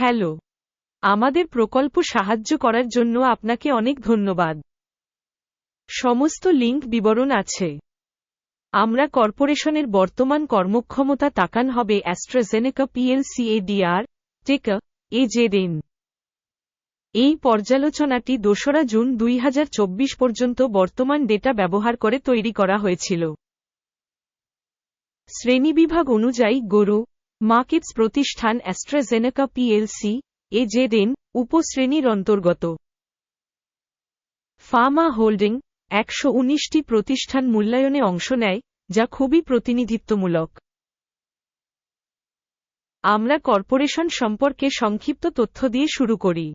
Hello. আমাদের প্রকল্প সাহায্য করার জন্য আপনাকে অনেক ধন্যবাদ। সমস্ত লিঙ্ক বিবরণ আছে। আমরা কর্পোরেশনের বর্তমান কর্মক্ষমতা তাকান হবে অ্যাস্ট্রাজেনেকা পিএলসি এডিআর টেকা এ জেডেন এই পর্যালোচনাটি দোসরা জুন দুই হাজার চব্বিশ পর্যন্ত বর্তমান ডেটা ব্যবহার করে তৈরি করা হয়েছিল। শ্রেণীবিভাগ অনুযায়ী গরু মার্কেটস প্রতিষ্ঠান অ্যাস্ট্রাজেনেকা পিএলসি এ জেডেন উপশ্রেণীর অন্তর্গত। ফার্মা হোল্ডিং একশো উনিশটি প্রতিষ্ঠান মূল্যায়নে অংশ নেয়, যা খুবই প্রতিনিধিত্বমূলক। আমরা কর্পোরেশন সম্পর্কে সংক্ষিপ্ত তথ্য দিয়ে শুরু করি।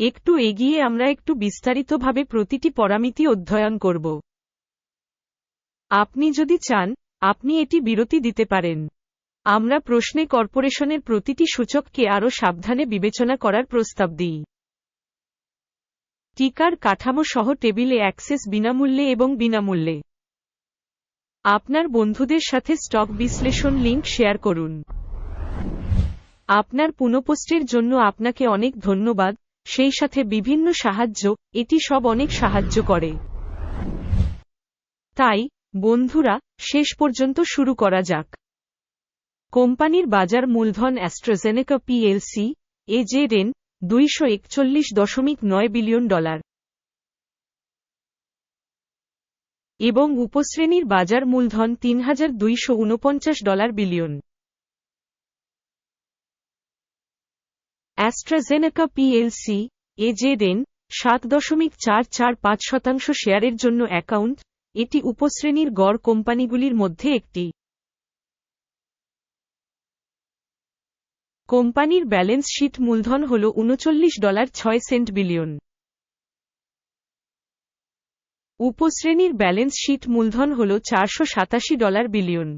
একটু এগিয়ে আমরা একটু বিস্তারিতভাবে প্রতিটি পরামিতি অধ্যয়ন করব। আপনি যদি চান, আপনি এটি বিরতি দিতে পারেন। আমরা প্রশ্নে কর্পোরেশনের প্রতিটি সূচককে আরও সাবধানে বিবেচনা করার প্রস্তাব দিই। টিকার কাঠামো সহ টেবিলে অ্যাক্সেস বিনামূল্যে এবং বিনামূল্যে। আপনার বন্ধুদের সাথে স্টক বিশ্লেষণ লিঙ্ক শেয়ার করুন। আপনার পুনঃপোস্টের জন্য আপনাকে অনেক ধন্যবাদ, সেই সাথে বিভিন্ন সাহায্য, এটি সব অনেক সাহায্য করে। তাই, বন্ধুরা, শেষ পর্যন্ত শুরু করা যাক। কোম্পানির বাজার মূলধন অ্যাস্ট্রাজেনেকা পিএলসি, এ জে রেন, দুইশো একচল্লিশ দশমিক নয় বিলিয়ন ডলার। এবং উপশ্রেণীর বাজার মূলধন তিন হাজার দুইশো উনপঞ্চাশ ডলার বিলিয়ন। অ্যাস্ট্রাজেনেকা পিএলসি, এ জে রেন, সাত দশমিক চার চার পাঁচ শতাংশ শেয়ারের জন্য অ্যাকাউন্ট, এটি উপশ্রেণীর গড় কোম্পানিগুলির মধ্যে একটি। কোম্পানির ব্যালেন্স শীট মূলধন হল উনচল্লিশ ডলার ছয় সেন্ট বিলিয়ন। উপশ্রেণীর ব্যালেন্স শীট মূলধন হল চারশো সাতাশি ডলার বিলিয়ন।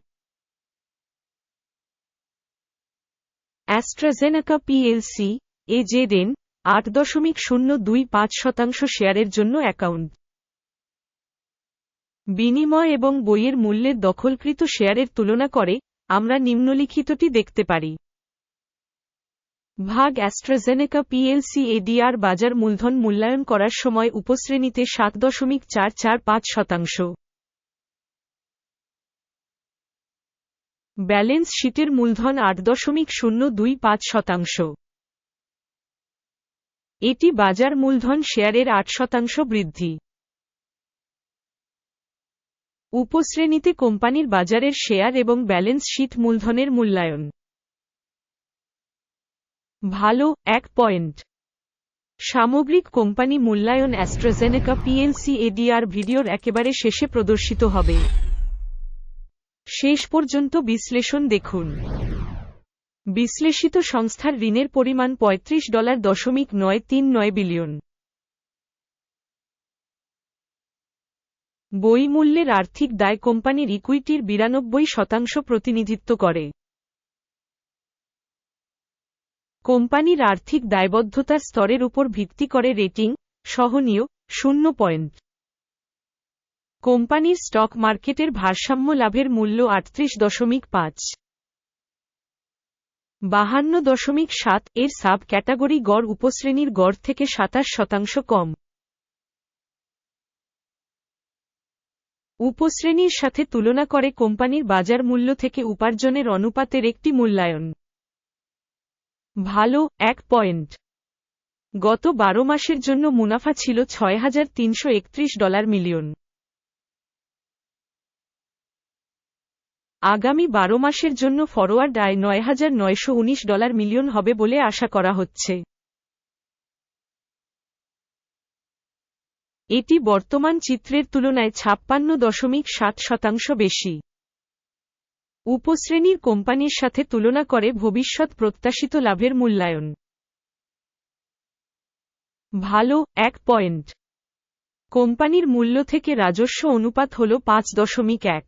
অ্যাস্ট্রাজেনাকা পিএলসি, এ জে দেন আট দশমিক শূন্য দুই পাঁচ শতাংশ শেয়ারের জন্য অ্যাকাউন্ট। বিনিময় এবং বইয়ের মূল্যের দখলকৃত শেয়ারের তুলনা করে আমরা নিম্নলিখিতটি দেখতে পারি। ভাগ অ্যাস্ট্রাজেনেকা পিএলসি এডিআর বাজার মূলধন মূল্যায়ন করার সময় উপশ্রেণীতে সাত দশমিক চার চার পাঁচ শতাংশ। ব্যালেন্স শিটের মূলধন আট দশমিক শূন্য দুই পাঁচ শতাংশ। এটি বাজার মূলধন শেয়ারের আট শতাংশ বৃদ্ধি। উপশ্রেণীতে কোম্পানির বাজারের শেয়ার এবং ব্যালেন্স শিট মূলধনের মূল্যায়ন। ভালো, এক পয়েন্ট। সামগ্রিক কোম্পানি মূল্যায়ন অ্যাস্ট্রাজেনেকা পিএলসি এডিআর ভিডিওর একেবারে শেষে প্রদর্শিত হবে। শেষ পর্যন্ত বিশ্লেষণ দেখুন। বিশ্লেষিত সংস্থার ঋণের পরিমাণ পঁয়ত্রিশ ডলার দশমিক নয় তিন নয় বিলিয়ন। বই মূল্যের আর্থিক দায় কোম্পানির ইকুইটির বিরানব্বই শতাংশ প্রতিনিধিত্ব করে। কোম্পানির আর্থিক দায়বদ্ধতার স্তরের উপর ভিত্তি করে রেটিং, সহনীয়, শূন্য পয়েন্ট। কোম্পানির স্টক মার্কেটের ভারসাম্য লাভের মূল্য আটত্রিশ দশমিক পাঁচ। বাহান্ন দশমিক সাত এর সাব ক্যাটাগরি গড় উপশ্রেণীর গড় থেকে সাতাশ শতাংশ কম। উপশ্রেণীর সাথে তুলনা করে কোম্পানির বাজার মূল্য থেকে উপার্জনের অনুপাতের একটি মূল্যায়ন। ভালো, এক পয়েন্ট। গত বারো মাসের জন্য মুনাফা ছিল ছয় হাজার তিনশো একত্রিশ ডলার মিলিয়ন। আগামী বারো মাসের জন্য ফরওয়ার্ড আয় নয় হাজার নয়শো উনিশ ডলার মিলিয়ন হবে বলে আশা করা হচ্ছে। এটি বর্তমান চিত্রের তুলনায় ছাপ্পান্ন দশমিক সাত শতাংশ বেশি। উপশ্রেণীর কোম্পানির সাথে তুলনা করে ভবিষ্যৎ প্রত্যাশিত লাভের মূল্যায়ন। ভালো, এক পয়েন্ট। কোম্পানির মূল্য থেকে রাজস্ব অনুপাত হল পাঁচ দশমিক এক।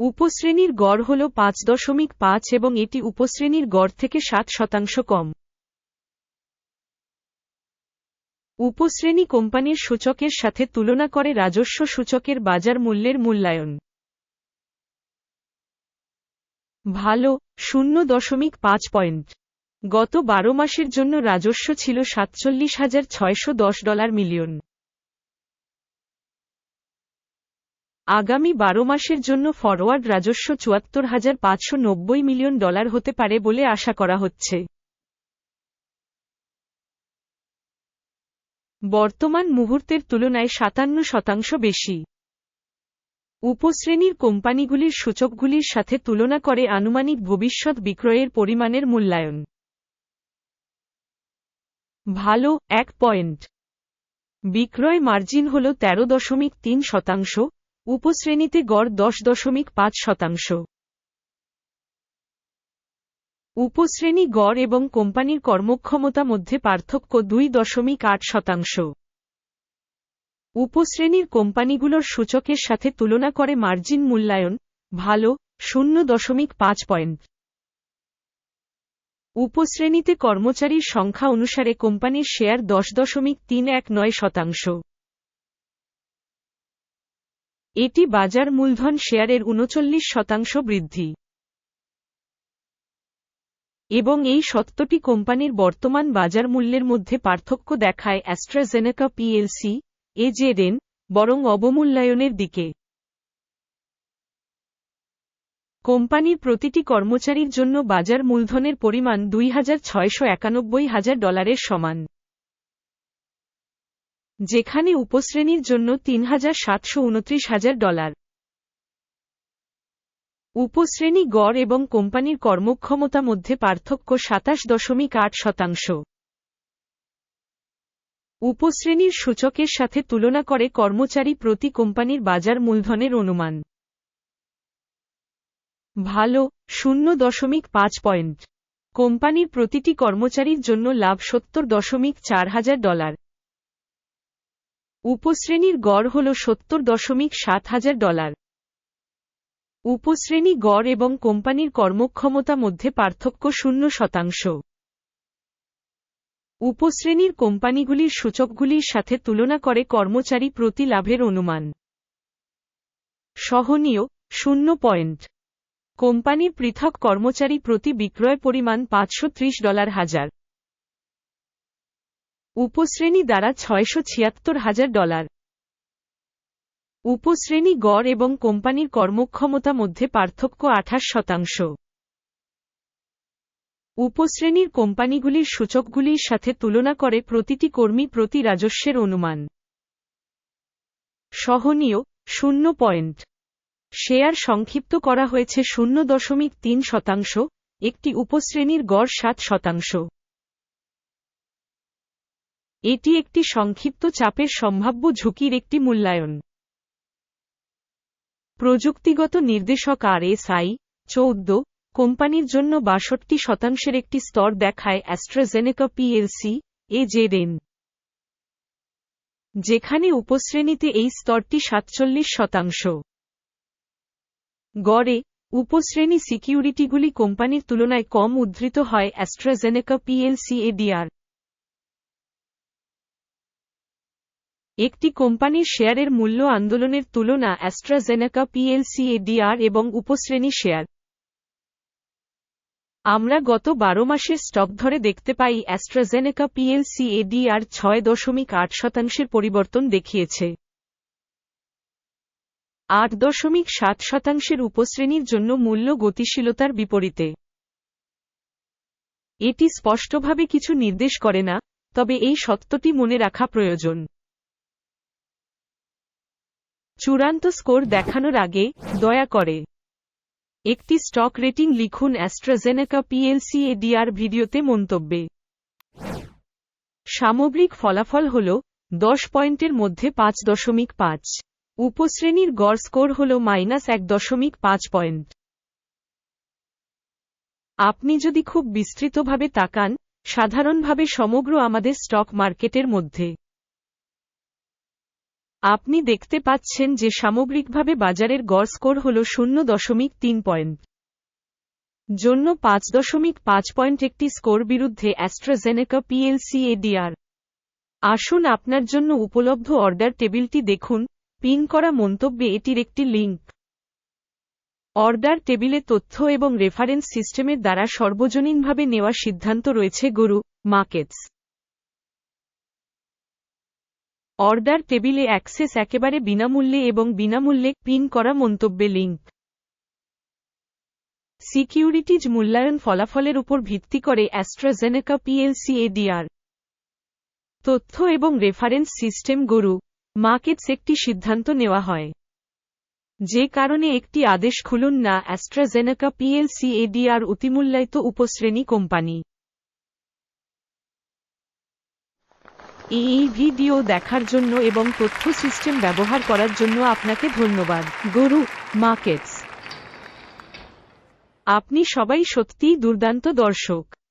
উপশ্রেণীর গড় হল পাঁচ দশমিক পাঁচ এবং এটি উপশ্রেণীর গড় থেকে সাত শতাংশ কম। উপশ্রেণী কোম্পানির সূচকের সাথে তুলনা করে রাজস্ব সূচকের বাজার মূল্যের মূল্যায়ন। ভালো, শূন্য দশমিক পাঁচ পয়েন্ট। গত বারো মাসের জন্য রাজস্ব ছিল সাতচল্লিশ হাজার ছয়শো দশ ডলার মিলিয়ন। আগামী বারো মাসের জন্য ফরওয়ার্ড রাজস্ব চুয়াত্তর হাজার পাঁচশো নব্বই মিলিয়ন ডলার হতে পারে বলে আশা করা হচ্ছে। বর্তমান মুহূর্তের তুলনায় সাতান্ন শতাংশ বেশি। উপশ্রেণীর কোম্পানিগুলির সূচকগুলির সাথে তুলনা করে আনুমানিক ভবিষ্যৎ বিক্রয়ের পরিমাণের মূল্যায়ন। ভালো, এক পয়েন্ট। বিক্রয় মার্জিন হল তেরো দশমিক তিন শতাংশ, উপশ্রেণীতে গড় দশ দশমিক পাঁচ শতাংশ। উপশ্রেণী গড় এবং কোম্পানির কর্মক্ষমতা মধ্যে পার্থক্য দুই দশমিক আট শতাংশ। উপশ্রেণীর কোম্পানিগুলোর সূচকের সাথে তুলনা করে মার্জিন মূল্যায়ন, ভালো, শূন্য দশমিক পাঁচ পয়েন্ট। উপশ্রেণীতে কর্মচারীর সংখ্যা অনুসারে কোম্পানির শেয়ার দশ দশমিক তিন এক নয় শতাংশ। এটি বাজার মূলধন শেয়ারের উনচল্লিশ শতাংশ বৃদ্ধি। এবং এই সত্যটি কোম্পানির বর্তমান বাজার মূল্যের মধ্যে পার্থক্য দেখায় অ্যাস্ট্রাজেনেকা পিএলসি এ যে রেন, বরং অবমূল্যায়নের দিকে। কোম্পানির প্রতিটি কর্মচারীর জন্য বাজার মূলধনের পরিমাণ দুই হাজার ছয়শো একানব্বই হাজার ডলারের সমান। যেখানে উপশ্রেণীর জন্য তিন হাজার সাতশো উনত্রিশ হাজার ডলার। উপশ্রেণী গড় এবং কোম্পানির কর্মক্ষমতা মধ্যে পার্থক্য সাতাশ দশমিক আট শতাংশ। উপশ্রেণীর সূচকের সাথে তুলনা করে কর্মচারী প্রতি কোম্পানির বাজার মূলধনের অনুমান। ভালো, শূন্য দশমিক পাঁচ পয়েন্ট। কোম্পানির প্রতিটি কর্মচারীর জন্য লাভ সত্তর দশমিক চার হাজার ডলার। উপশ্রেণীর গড় হল সত্তর দশমিক সাত হাজার ডলার। উপশ্রেণী গড় এবং কোম্পানির কর্মক্ষমতা মধ্যে পার্থক্য শূন্য শতাংশ। উপশ্রেণীর কোম্পানিগুলির সূচকগুলির সাথে তুলনা করে কর্মচারী প্রতি লাভের অনুমান। সহনীয়, শূন্য পয়েন্ট। কোম্পানির পৃথক কর্মচারী প্রতি বিক্রয় পরিমাণ পাঁচশো ত্রিশ ডলার হাজার। উপশ্রেণী দ্বারা ছয়শো ছিয়াত্তর হাজার ডলার। উপশ্রেণী গড় এবং কোম্পানির কর্মক্ষমতা মধ্যে পার্থক্য আঠাশ শতাংশ। উপশ্রেণীর কোম্পানিগুলির সূচকগুলির সাথে তুলনা করে প্রতিটি কর্মী প্রতি রাজস্বের অনুমান। সহনীয়, শূন্য পয়েন্ট। শেয়ার সংক্ষিপ্ত করা হয়েছে শূন্য দশমিক তিন শতাংশ, একটি উপশ্রেণীর গড় সাত শতাংশ। এটি একটি সংক্ষিপ্ত চাপের সম্ভাব্য ঝুঁকির একটি মূল্যায়ন। প্রযুক্তিগত নির্দেশক আর এস আই চৌদ্দ কোম্পানির জন্য বাষট্টি শতাংশের একটি স্তর দেখায় অ্যাস্ট্রাজেনেকা পিএলসি এ জে রেন যেখানে উপশ্রেণীতে এই স্তরটি সাতচল্লিশ শতাংশ। গড়ে, উপশ্রেণী সিকিউরিটিগুলি কোম্পানির তুলনায় কম উদ্ধৃত হয় অ্যাস্ট্রাজেনেকা পিএলসি এডিআর একটি কোম্পানির শেয়ারের মূল্য আন্দোলনের তুলনা অ্যাস্ট্রাজেনেকা পিএলসি এডিআর এবং উপশ্রেণী শেয়ার। আমরা গত বারো মাসের স্টক ধরে দেখতে পাই অ্যাস্ট্রাজেনেকা পিএলসি এডিআর ছয় দশমিক আট শতাংশের পরিবর্তন দেখিয়েছে। আট দশমিক সাত শতাংশের উপশ্রেণীর জন্য মূল্য গতিশীলতার বিপরীতে। এটি স্পষ্টভাবে কিছু নির্দেশ করে না, তবে এই সত্যটি মনে রাখা প্রয়োজন। চূড়ান্ত স্কোর দেখানোর আগে দয়া করে একটি স্টক রেটিং লিখুন অ্যাস্ট্রাজেনেকা পিএলসি এডিআর ভিডিওতে মন্তব্যে। সামগ্রিক ফলাফল হল দশ পয়েন্টের মধ্যে পাঁচ দশমিক পাঁচ। উপশ্রেণীর গড় স্কোর হল মাইনাস এক দশমিক পাঁচ পয়েন্ট। আপনি যদি খুব বিস্তৃতভাবে তাকান, সাধারণভাবে সমগ্র আমাদের স্টক মার্কেটের মধ্যে। আপনি দেখতে পাচ্ছেন যে সামগ্রিকভাবে বাজারের গড় স্কোর হল শূন্য দশমিক তিন পয়েন্ট। জন্য পাঁচ দশমিক পাঁচ পয়েন্ট একটি স্কোর বিরুদ্ধে অ্যাস্ট্রাজেনেকা পিএলসি এডিআর। আসুন আপনার জন্য উপলব্ধ অর্ডার টেবিলটি দেখুন, পিন করা মন্তব্যে এটির একটি লিঙ্ক অর্ডার টেবিলে তথ্য এবং রেফারেন্স সিস্টেমের দ্বারা সর্বজনীনভাবে নেওয়া সিদ্ধান্ত রয়েছে গরু, মার্কেটস। অর্ডার টেবিলে অ্যাক্সেস একেবারে বিনামূল্যে এবং বিনামূল্যে পিন করা মন্তব্যে লিঙ্ক। সিকিউরিটিজ মূল্যায়ন ফলাফলের উপর ভিত্তি করে অ্যাস্ট্রাজেনেকা পিএলসি এডিআর। তথ্য এবং রেফারেন্স সিস্টেম গরু, মার্কেটস একটি সিদ্ধান্ত নেওয়া হয়। যে কারণে একটি আদেশ খুলুন না, অ্যাস্ট্রাজেনেকা পিএলসি এডিআর অতিমূল্যায়িত উপশ্রেণী কোম্পানি। এই ভিডিও দেখার জন্য এবং তথ্য সিস্টেম ব্যবহার করার জন্য আপনাকে ধন্যবাদ। গরু, মার্কেটস। আপনি সবাই সত্যিই দুর্দান্ত দর্শক।